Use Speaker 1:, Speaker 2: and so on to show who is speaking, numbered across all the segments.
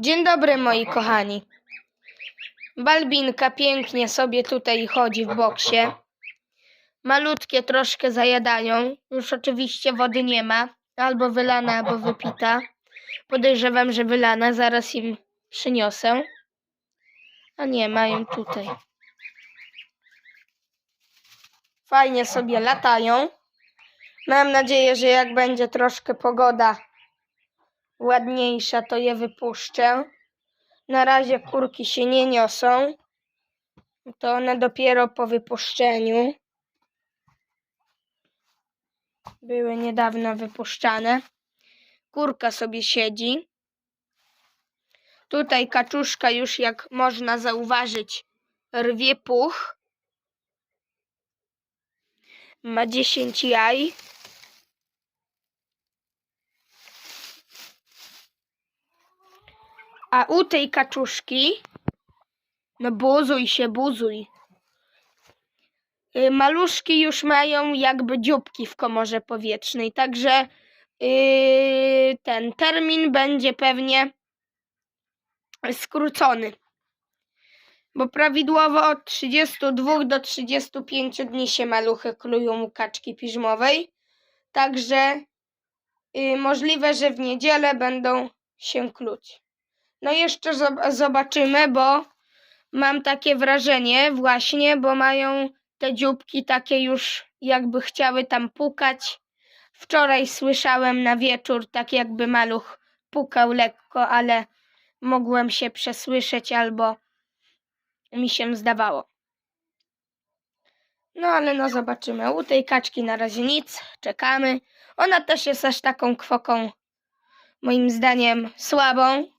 Speaker 1: Dzień dobry moi kochani. Balbinka pięknie sobie tutaj chodzi w boksie. Malutkie troszkę zajadają. Już oczywiście wody nie ma. Albo wylana, albo wypita. Podejrzewam, że wylana. Zaraz im przyniosę. A nie, mają tutaj. Fajnie sobie latają. Mam nadzieję, że jak będzie troszkę pogoda ładniejsza, to je wypuszczę. Na razie kurki się nie niosą. To one dopiero po wypuszczeniu. Były niedawno wypuszczane. Kurka sobie siedzi. Tutaj kaczuszka już jak można zauważyć rwie puch. Ma 10 jaj. A u tej kaczuszki, no buzuj się, buzuj. Y, Maluszki już mają jakby dzióbki w komorze powietrznej, także yy, ten termin będzie pewnie skrócony. Bo prawidłowo od 32 do 35 dni się maluchy klują u kaczki piżmowej. Także yy, możliwe, że w niedzielę będą się kluć. No jeszcze zob- zobaczymy, bo mam takie wrażenie właśnie, bo mają te dzióbki takie już jakby chciały tam pukać. Wczoraj słyszałem na wieczór tak jakby maluch pukał lekko, ale mogłem się przesłyszeć albo mi się zdawało. No ale no zobaczymy. U tej kaczki na razie nic, czekamy. Ona też jest aż taką kwoką moim zdaniem słabą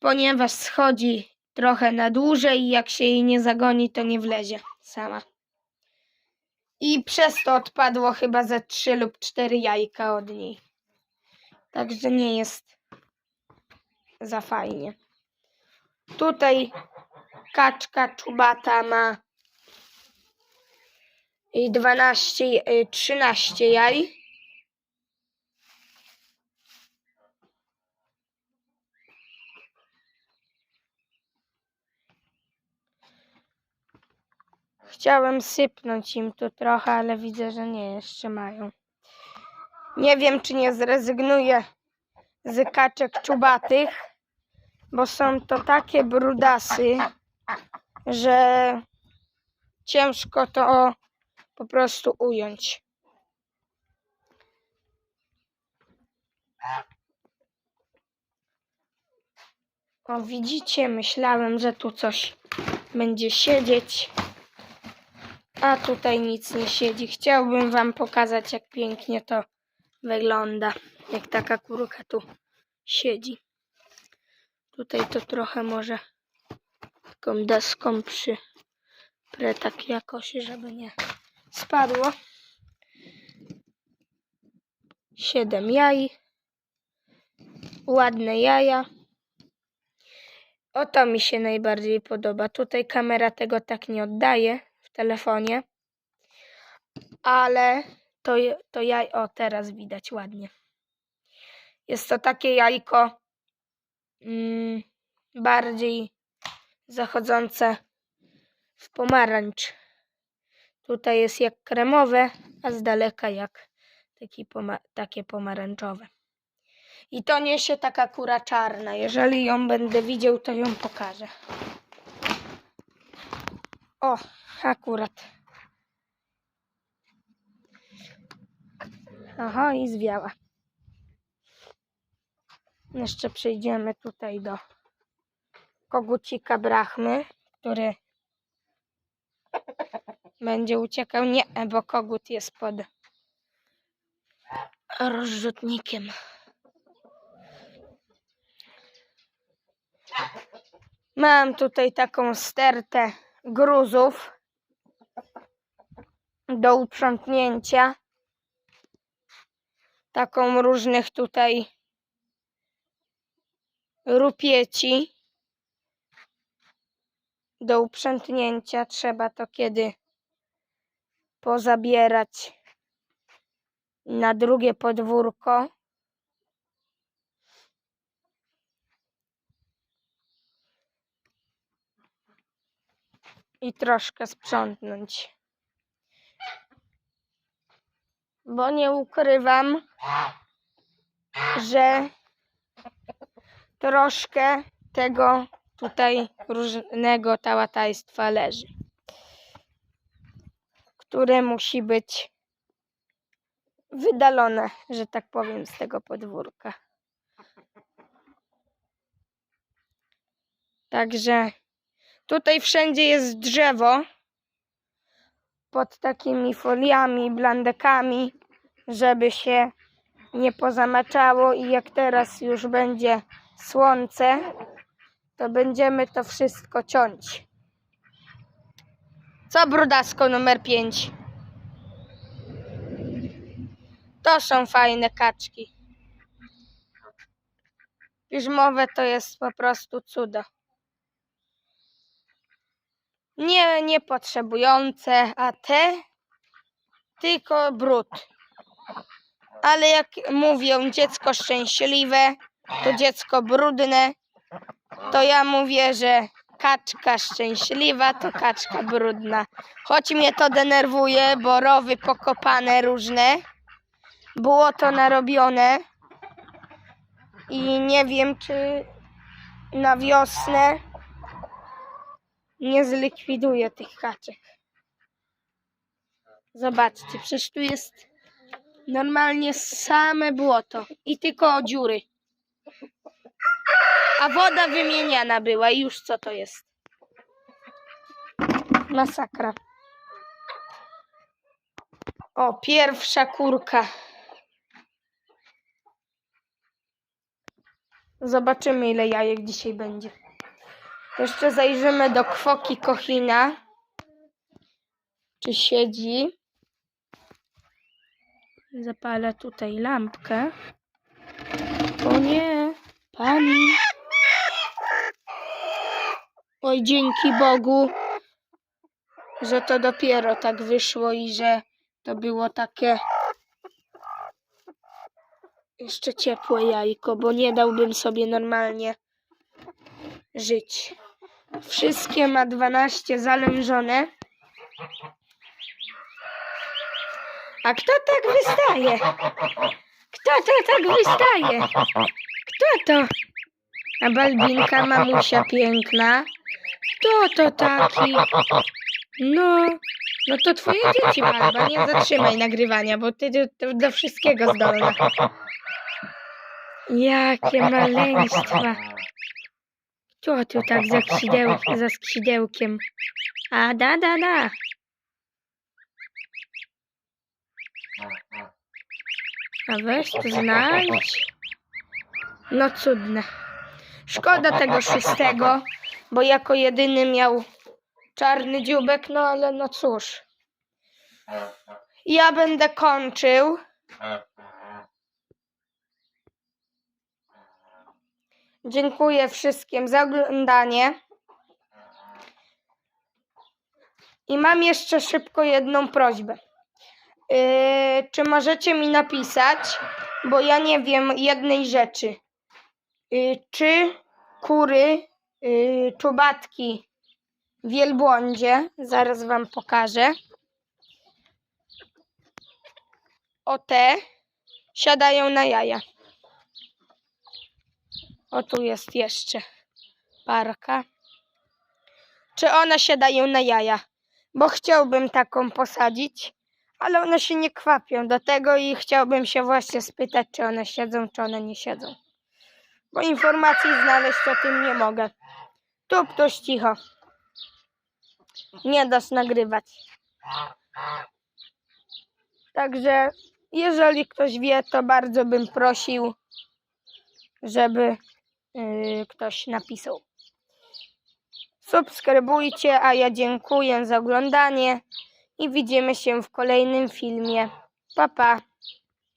Speaker 1: ponieważ schodzi trochę na dłużej i jak się jej nie zagoni, to nie wlezie sama. I przez to odpadło chyba ze trzy lub cztery jajka od niej. Także nie jest za fajnie. Tutaj kaczka czubata ma i 12, y, 13 jaj. Chciałem sypnąć im tu trochę, ale widzę, że nie, jeszcze mają. Nie wiem, czy nie zrezygnuję z kaczek czubatych, bo są to takie brudasy, że ciężko to po prostu ująć. O, widzicie, myślałem, że tu coś będzie siedzieć. A tutaj nic nie siedzi. Chciałbym wam pokazać, jak pięknie to wygląda. Jak taka kurka tu siedzi. Tutaj to trochę może taką deską przyprę tak jakoś, żeby nie spadło. Siedem jaj. Ładne jaja. O to mi się najbardziej podoba. Tutaj kamera tego tak nie oddaje telefonie. Ale to, to jaj, o teraz widać ładnie. Jest to takie jajko mm, bardziej zachodzące w pomarańcz. Tutaj jest jak kremowe, a z daleka jak taki poma- takie pomarańczowe. I to niesie taka kura czarna. Jeżeli ją będę widział, to ją pokażę. O, akurat. Aha, i zwiała. Jeszcze przejdziemy tutaj do kogucika brachmy, który będzie uciekał. Nie, bo kogut jest pod rozrzutnikiem. Mam tutaj taką stertę gruzów do uprzątnięcia. Taką różnych tutaj rupieci do uprzątnięcia. Trzeba to kiedy pozabierać na drugie podwórko. I troszkę sprzątnąć. Bo nie ukrywam, że troszkę tego tutaj różnego tałatajstwa leży, które musi być wydalone, że tak powiem, z tego podwórka. Także tutaj wszędzie jest drzewo pod takimi foliami, blandekami, żeby się nie pozamaczało i jak teraz już będzie słońce, to będziemy to wszystko ciąć. Co brudasko numer 5? To są fajne kaczki. Piżmowe to jest po prostu cudo. Nie, nie potrzebujące, a te tylko brud. Ale jak mówią dziecko szczęśliwe, to dziecko brudne, to ja mówię, że kaczka szczęśliwa to kaczka brudna. Choć mnie to denerwuje, bo rowy pokopane różne, było to narobione i nie wiem, czy na wiosnę nie zlikwiduję tych kaczek. Zobaczcie, przecież tu jest normalnie same błoto i tylko dziury. A woda wymieniana była i już co to jest? Masakra. O, pierwsza kurka. Zobaczymy, ile jajek dzisiaj będzie. Jeszcze zajrzymy do kwoki Kochina. Czy siedzi? Zapalę tutaj lampkę. O nie, pani. Oj, dzięki Bogu, że to dopiero tak wyszło i że to było takie jeszcze ciepłe jajko, bo nie dałbym sobie normalnie żyć. Wszystkie ma 12 zalężone. A kto tak wystaje? Kto to tak wystaje? Kto to? A Balbinka, mamusia piękna. Kto to taki? No, no to twoje dzieci, Balba. Nie zatrzymaj nagrywania, bo ty do, do wszystkiego zdolna. Jakie maleństwa. Kto tu tak za, skrzydeł, za skrzydełkiem? A da, da, da. A weź to znajdź. No cudne. Szkoda tego szóstego, bo jako jedyny miał czarny dziubek, no ale no cóż. Ja będę kończył. Dziękuję wszystkim za oglądanie. I mam jeszcze szybko jedną prośbę. Yy, czy możecie mi napisać, bo ja nie wiem jednej rzeczy. Yy, czy kury, yy, czubatki wielbłądzie, zaraz wam pokażę. O te siadają na jaja. O tu jest jeszcze parka. Czy one siadają na jaja? Bo chciałbym taką posadzić, ale one się nie kwapią do tego i chciałbym się właśnie spytać, czy one siedzą, czy one nie siedzą. Bo informacji znaleźć o tym nie mogę. Tu ktoś cicho. Nie dasz nagrywać. Także jeżeli ktoś wie, to bardzo bym prosił, żeby yy, ktoś napisał. Subskrybujcie, a ja dziękuję za oglądanie i widzimy się w kolejnym filmie. Pa pa!